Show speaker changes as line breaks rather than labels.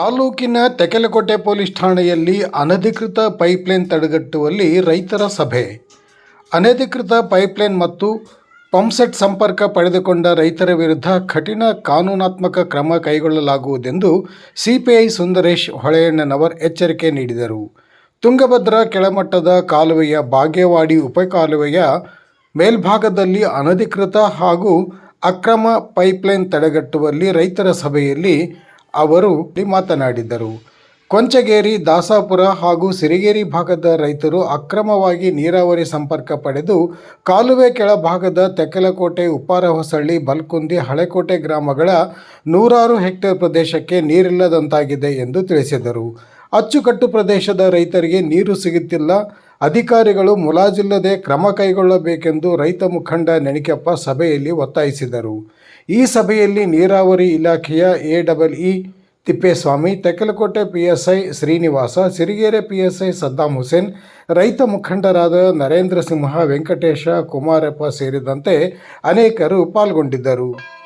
ತಾಲೂಕಿನ ತೆಕೆಲಕೋಟೆ ಪೊಲೀಸ್ ಠಾಣೆಯಲ್ಲಿ ಅನಧಿಕೃತ ಪೈಪ್ಲೈನ್ ತಡೆಗಟ್ಟುವಲ್ಲಿ ರೈತರ ಸಭೆ. ಅನಧಿಕೃತ ಪೈಪ್ಲೈನ್ ಮತ್ತು ಪಂಪ್ಸೆಟ್ ಸಂಪರ್ಕ ಪಡೆದುಕೊಂಡ ರೈತರ ವಿರುದ್ಧ ಕಠಿಣ ಕಾನೂನಾತ್ಮಕ ಕ್ರಮ ಕೈಗೊಳ್ಳಲಾಗುವುದೆಂದು ಸಿಪಿಐ ಸುಂದರೇಶ್ ಹೊಳೆಯಣ್ಣನವರ್ ಎಚ್ಚರಿಕೆ ನೀಡಿದರು. ತುಂಗಭದ್ರಾ ಕೆಳಮಟ್ಟದ ಕಾಲುವೆಯ ಬಾಗೇವಾಡಿ ಉಪಕಾಲುವೆಯ ಮೇಲ್ಭಾಗದಲ್ಲಿ ಅನಧಿಕೃತ ಹಾಗೂ ಅಕ್ರಮ ಪೈಪ್ಲೈನ್ ತಡೆಗಟ್ಟುವಲ್ಲಿ ರೈತರ ಸಭೆಯಲ್ಲಿ ಅವರು ಮಾತನಾಡಿದರು. ಕೊಂಚಗೇರಿ, ದಾಸಾಪುರ ಹಾಗೂ ಸಿರಿಗೇರಿ ಭಾಗದ ರೈತರು ಅಕ್ರಮವಾಗಿ ನೀರಾವರಿ ಸಂಪರ್ಕ ಪಡೆದು ಕಾಲುವೆ ಕೆಳಭಾಗದ ತೆಕ್ಕಲಕೋಟೆ ಉಪ್ಪಾರ ಹೊಸಳ್ಳಿ ಬಲ್ಕುಂದಿ, ಹಳೆಕೋಟೆ ಗ್ರಾಮಗಳ ನೂರಾರು ಹೆಕ್ಟೇರ್ ಪ್ರದೇಶಕ್ಕೆ ನೀರಿಲ್ಲದಂತಾಗಿದೆ ಎಂದು ತಿಳಿಸಿದರು. ಅಚ್ಚುಕಟ್ಟು ಪ್ರದೇಶದ ರೈತರಿಗೆ ನೀರು ಸಿಗುತ್ತಿಲ್ಲ. ಅಧಿಕಾರಿಗಳು ಮುಲಾಜಿಲ್ಲದೆ ಕ್ರಮ ಕೈಗೊಳ್ಳಬೇಕೆಂದು ರೈತ ಮುಖಂಡ ನೆಣಿಕೆಪ್ಪ ಸಭೆಯಲ್ಲಿ ಒತ್ತಾಯಿಸಿದರು. ಈ ಸಭೆಯಲ್ಲಿ ನೀರಾವರಿ ಇಲಾಖೆಯ A double E Thippeswamy, Tekkalakote I Srinivasa, Sirigere P S I Saddam Hussain, ರೈತ ಮುಖಂಡರಾದ ನರೇಂದ್ರ ಸಿಂಹ, ವೆಂಕಟೇಶ ಕುಮಾರಪ್ಪ ಸೇರಿದಂತೆ ಅನೇಕರು ಪಾಲ್ಗೊಂಡಿದ್ದರು.